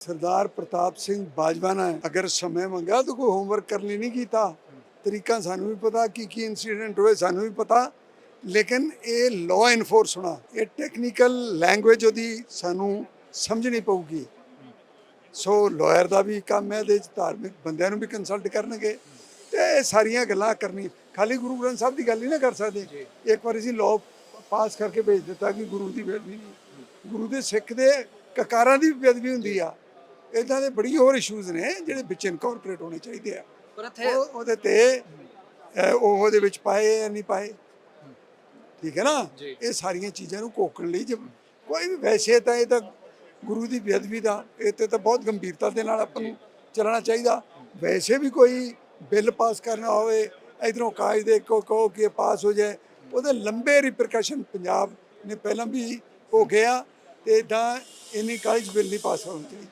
ਸਰਦਾਰ ਪ੍ਰਤਾਪ ਸਿੰਘ ਬਾਜਵਾ ਨੇ ਅਗਰ ਸਮੇਂ ਮੰਗਿਆ ਤਾਂ ਕੋਈ ਹੋਮਵਰਕ ਕਰਨ ਲਈ ਨਹੀਂ ਕੀਤਾ। ਤਰੀਕਾ ਸਾਨੂੰ ਵੀ ਪਤਾ ਕੀ ਕੀ ਇਨਸੀਡੈਂਟ ਹੋਏ ਸਾਨੂੰ ਵੀ ਪਤਾ। ਲੇਕਿਨ ਇਹ ਲਾਅ ਇਨਫੋਰਸ ਹੋਣਾ ਇਹ ਟੈਕਨੀਕਲ ਲੈਂਗੁਏਜ ਉਹਦੀ ਸਾਨੂੰ ਸਮਝਣੀ ਪਊਗੀ। ਸੋ ਲਾਇਰ ਦਾ ਵੀ ਕੰਮ ਹੈ ਇਹਦੇ ਚ ਧਾਰਮਿਕ ਬੰਦਿਆਂ ਨੂੰ ਵੀ ਕੰਸਲਟ ਕਰਨਗੇ। ਤੇ ਇਹ ਸਾਰੀਆਂ ਗੱਲਾਂ ਕਰਨੀ ਖਾਲੀ ਗੁਰੂ ਗ੍ਰੰਥ ਸਾਹਿਬ ਦੀ ਗੱਲ ਹੀ ਨਾ ਕਰ ਸਕਦੇ। ਇੱਕ ਵਾਰ ਅਸੀਂ ਲਾਅ ਪਾਸ ਕਰਕੇ ਭੇਜ ਦਿੱਤਾ ਕਿ ਗੁਰੂ ਦੀ ਬੇਦਬੀ ਨਹੀਂ। ਗੁਰੂ ਦੇ ਸਿੱਖ ਦੇ ਕਕਾਰਾਂ ਦੀ ਵੀ ਬੇਦਬੀ ਹੁੰਦੀ ਆ। ਇਦਾਂ ਦੇ ਬੜੀ ਹੋਰ ਇਸ਼ੂਜ਼ ਨੇ ਜਿਹੜੇ ਵਿੱਚ ਇਨਕੋਰਪੋਰੇਟ ਹੋਣੇ ਚਾਹੀਦੇ ਆ। ਪਰ ਇੱਥੇ ਉਹ ਉਹਦੇ ਤੇ ਅਹ, ਉਹ ਉਹਦੇ ਵਿੱਚ ਪਾਏ ਜਾਂ ਨਹੀਂ ਪਾਏ। ਠੀਕ ਹੈ ਨਾ? ਜੀ। ਇਹ ਸਾਰੀਆਂ ਚੀਜ਼ਾਂ ਨੂੰ ਕੋਕਣ ਲਈ ਜੇ ਕੋਈ ਵੀ ਵੈਸੇ ਤਾਂ ਇਹ ਤਾਂ ਗੁਰੂ ਦੀ ਬੇਅਦਬੀ ਦਾ ਇਹ ਤੇ ਤਾਂ ਬਹੁਤ ਗੰਭੀਰਤਾ ਦੇ ਨਾਲ ਆਪਾਂ ਨੂੰ ਚੱਲਣਾ ਚਾਹੀਦਾ। ਵੈਸੇ ਵੀ ਕੋਈ ਬਿੱਲ ਪਾਸ ਕਰਨਾ ਹੋਵੇ ਇਧਰੋਂ ਕਾਗਜ਼ ਦੇ ਕੋ ਕਹੋ ਕਿ ਇਹ ਪਾਸ ਹੋ ਜਾਏ ਉਹਦੇ ਲੰਬੇ ਰਿਪਰਕਸ਼ਨ ਪੰਜਾਬ ਨੇ ਪਹਿਲਾਂ ਵੀ ਹੋ ਗਿਆ ਤੇ ਇਦਾਂ ਇੰਨੀ ਕਾਗਜ਼ ਬਿੱਲ ਨਹੀਂ ਪਾਸ ਹੋਣਾ ਚਾਹੀਦਾ।